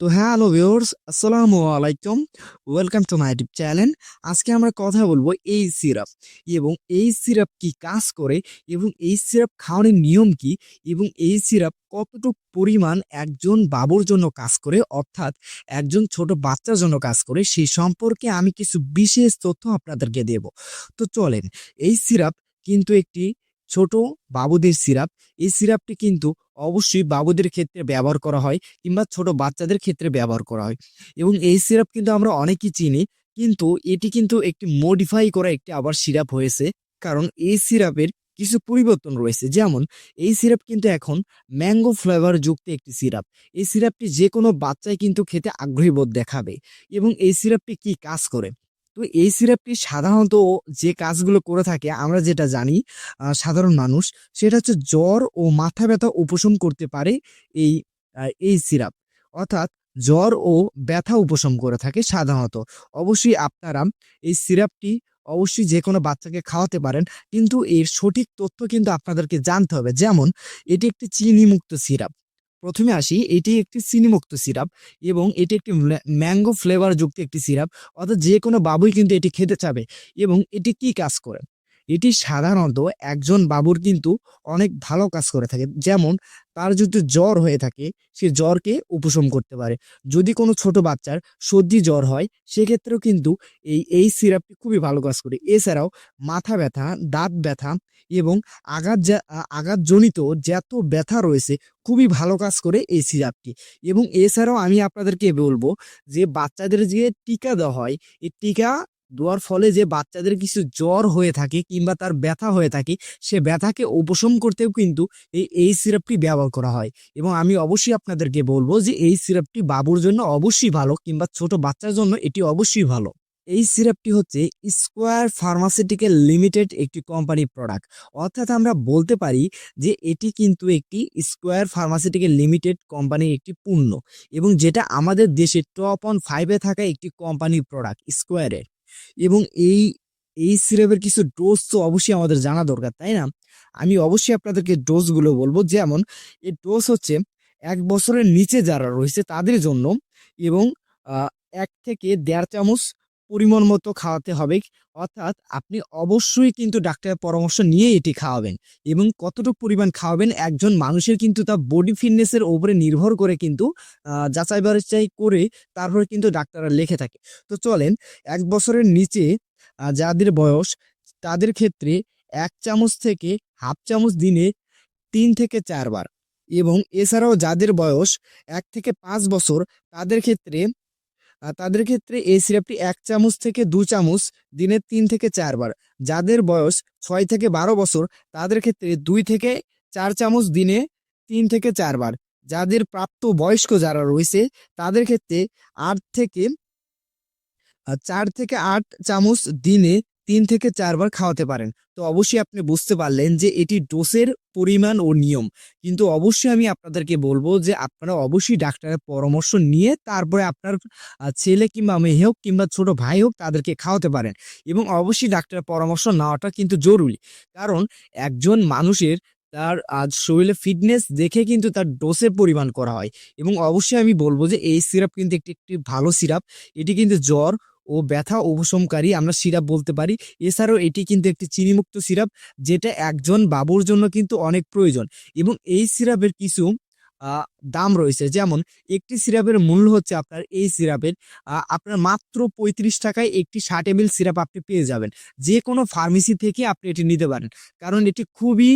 তো হ্যাঁ hello viewers, আসসালামু আলাইকুম। Welcome to my YouTube channel. আজকে আমরা কথা বলব এই সিরাপ এবং এই সিরাপ কি কাজ করে এবং এই সিরাপ খাওয়ানোর নিয়ম কি এবং এই সিরাপ কতটুকু পরিমাণ একজন বাবুর জন্য কাজ করে, অর্থাৎ একজন ছোট বাচ্চার জন্য কাজ করে সেই সম্পর্কে আমি কিছু বিশেষ তথ্য আপনাদেরকে দেব। তো চলেন, এই সিরাপ কিন্তু একটি ছোট বাবুদের সিরাপ। এই সিরাপটি কিন্তু অবশ্যই বাবুদের ক্ষেত্রে ব্যবহার করা হয় কিংবা ছোট বাচ্চাদের ক্ষেত্রে ব্যবহার করা হয়। এবং এই সিরাপ কিন্তু আমরা অনেকেই চিনি, কিন্তু এটি কিন্তু একটি মডিফাই করা একটি আবার সিরাপ হয়েছে। কারণ এই সিরাপের কিছু পরিবর্তন রয়েছে। যেমন, এই সিরাপ কিন্তু এখন ম্যাঙ্গো ফ্লেভার যুক্ত একটি সিরাপ। এই সিরাপটি যে কোনো বাচ্চাই কিন্তু খেতে আগ্রহী বোধ দেখাবে। এবং এই সিরাপটি কি কাজ করে? তো এই সিরাপটি সাধারণত যে কাজগুলো করে থাকে, আমরা যেটা জানি সাধারণ মানুষ, সেটা হচ্ছে জ্বর ও মাথা ব্যথা উপশম করতে পারে এই এই সিরাপ। অর্থাৎ জ্বর ও ব্যথা উপশম করে থাকে সাধারণত। অবশ্যই আপনারা এই সিরাপটি অবশ্যই যে কোনো বাচ্চাকে খাওয়াতে পারেন, কিন্তু এর সঠিক তথ্য কিন্তু আপনাদেরকে জানতে হবে। যেমন, এটি একটি চিনিমুক্ত সিরাপ। প্রথমে আসি, এটি একটি চিনিমুক্ত সিরাপ এবং এটি একটি ম্যাঙ্গো ফ্লেভার যুক্ত একটি সিরাপ। অর্থাৎ যে কোনো বাবুই কিন্তু এটি খেতে চাবে এবং এটি কি কাজ করে? এটি সাধারণত একজন বাবুর কিন্তু অনেক ভালো কাজ করে থাকে। যেমন তার যদি জ্বর হয়ে থাকে, সে জ্বরকে উপশম করতে পারে। যদি কোনো ছোট বাচ্চার সর্দি জ্বর হয়, সেক্ষেত্রেও কিন্তু এই এই সিরাপটি খুবই ভালো কাজ করে। এছাড়াও মাথা ব্যথা, দাঁত ব্যথা এবং আঘাত আঘাতজনিত যত ব্যথা রয়েছে, খুবই ভালো কাজ করে এই সিরাপটি। এবং এছাড়াও আমি আপনাদেরকে বলব যে বাচ্চাদের যে টিকা দেওয়া হয়, এই টিকা দেওয়ার ফলে যে বাচ্চাদের কিছু জ্বর হয়ে থাকে কিংবা তার ব্যথা হয়ে থাকে, সে ব্যথাকে উপশম করতেও কিন্তু এই এই সিরাপটি ব্যবহার করা হয়। এবং আমি অবশ্যই আপনাদেরকে বলব যে এই সিরাপটি বাবুর জন্য অবশ্যই ভালো কিংবা ছোট বাচ্চার জন্য এটি অবশ্যই ভালো। এই সিরাপটি হচ্ছে স্কোয়ার ফার্মাসিউটিক্যাল লিমিটেড একটি কোম্পানি প্রোডাক্ট। অর্থাৎ আমরা বলতে পারি যে এটি কিন্তু একটি স্কোয়ার ফার্মাসিউটিক্যাল লিমিটেড কোম্পানির একটি পণ্য এবং যেটা আমাদের দেশে টপ অন ফাইভে থাকা একটি কোম্পানির প্রোডাক্ট স্কোয়ারের। এবং এই এই সিরাপের কিছু ডোজ তো অবশ্যই আমাদের জানা দরকার, তাই না? আমি অবশ্যই আপনাদেরকে ডোজগুলো বলব। যেমন, এই ডোজ হচ্ছে এক বছরের নিচে যারা রয়েছে তাদের জন্য এবং এক থেকে দেড় চামচ পরিমাণ মতো খাওয়াতে হবে। অর্থাৎ আপনি অবশ্যই কিন্তু ডাক্তারের পরামর্শ নিয়ে এটি খাওয়াবেন এবং কতটুকু পরিমাণ খাওয়াবেন একজন মানুষের কিন্তু তার বডি ফিটনেসের উপরে নির্ভর করে কিন্তু যাচাই বাছাই করে তারপরে কিন্তু ডাক্তাররা লিখে থাকে। তো চলেন, এক বছরের নিচে যাদের বয়স, তাদের ক্ষেত্রে এক চামচ থেকে হাফ চামচ দিনে তিন থেকে চারবার এবং এছাড়াও যাদের বয়স এক থেকে পাঁচ বছর, তাদের ক্ষেত্রে তাদের ক্ষেত্রে এই সিরাপটি এক চামচ থেকে দু চামচ, দিনে তিন থেকে চারবার যাদের বয়স ছয় থেকে বারো বছর, তাদের ক্ষেত্রে দুই থেকে চার চামচ দিনে তিন থেকে চারবার যাদের প্রাপ্ত বয়স্ক যারা রয়েছে, তাদের ক্ষেত্রে আট থেকে চার থেকে আট চামচ দিনে তিন থেকে চারবার খাওয়াতে পারেন। তো অবশ্যই আপনি বুঝতে পারলেন যে এটি ডোসের পরিমাণ ও নিয়ম। কিন্তু অবশ্যই আমি আপনাদেরকে বলব যে আপনারা অবশ্যই ডাক্তারের পরামর্শ নিয়ে তারপরে আপনার ছেলে কিংবা মেয়ে হোক কিংবা ছোট ভাই হোক তাদেরকে খাওয়াতে পারেন। এবং অবশ্যই ডাক্তারের পরামর্শ নেওয়াটা কিন্তু জরুরি। কারণ একজন মানুষের তার আজ শরীরে ফিটনেস দেখে কিন্তু তার ডোসের পরিমাণ করা হয়। এবং অবশ্যই আমি বলব যে এই সিরাপ কিন্তু একটি একটি ভালো সিরাপ। এটি কিন্তু জ্বর ও ব্যথা উপশমকারী আমরা সিরাপ বলতে পারি। এছাড়াও এটি কিন্তু একটি চিনিমুক্ত সিরাপ, যেটা একজন বাবুর জন্য কিন্তু অনেক প্রয়োজন। এবং এই সিরাপের কিছু দাম রয়েছে। যেমন, একটি সিরাপের মূল্য হচ্ছে আপনার এই সিরাপের আপনার মাত্র পঁয়ত্রিশ টাকায় একটি ষাট এম সিরাপ আপনি পেয়ে যাবেন। যে কোনো ফার্মেসি থেকে আপনি এটি নিতে পারেন। কারণ এটি খুবই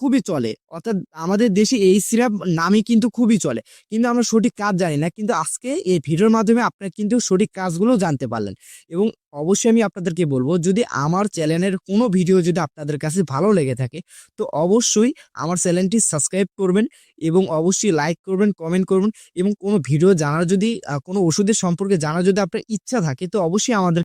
খুবই চলে। অর্থাৎ আমাদের দেশে এই সিরাপ নামই কিন্তু খুবই চলে। কিন্তু আমরা সঠিক কাজ জানি না। কিন্তু আজকে এই ভিডিওর মাধ্যমে আপনারা কিন্তু সঠিক কাজগুলো জানতে পারলেন। এবং অবশ্যই আমি আপনাদেরকে বলব, যদি আমার চ্যানেলের কোনো ভিডিও যদি আপনাদের কাছে ভালো লেগে থাকে, তো অবশ্যই আমার চ্যানেলটি সাবস্ক্রাইব করবেন এবং অবশ্যই লাইক করবেন, কমেন্ট করবেন এবং কোনো ভিডিও জানার যদি কোনো ওষুধের সম্পর্কে জানার যদি আপনার ইচ্ছা থাকে, তো অবশ্যই আমাদের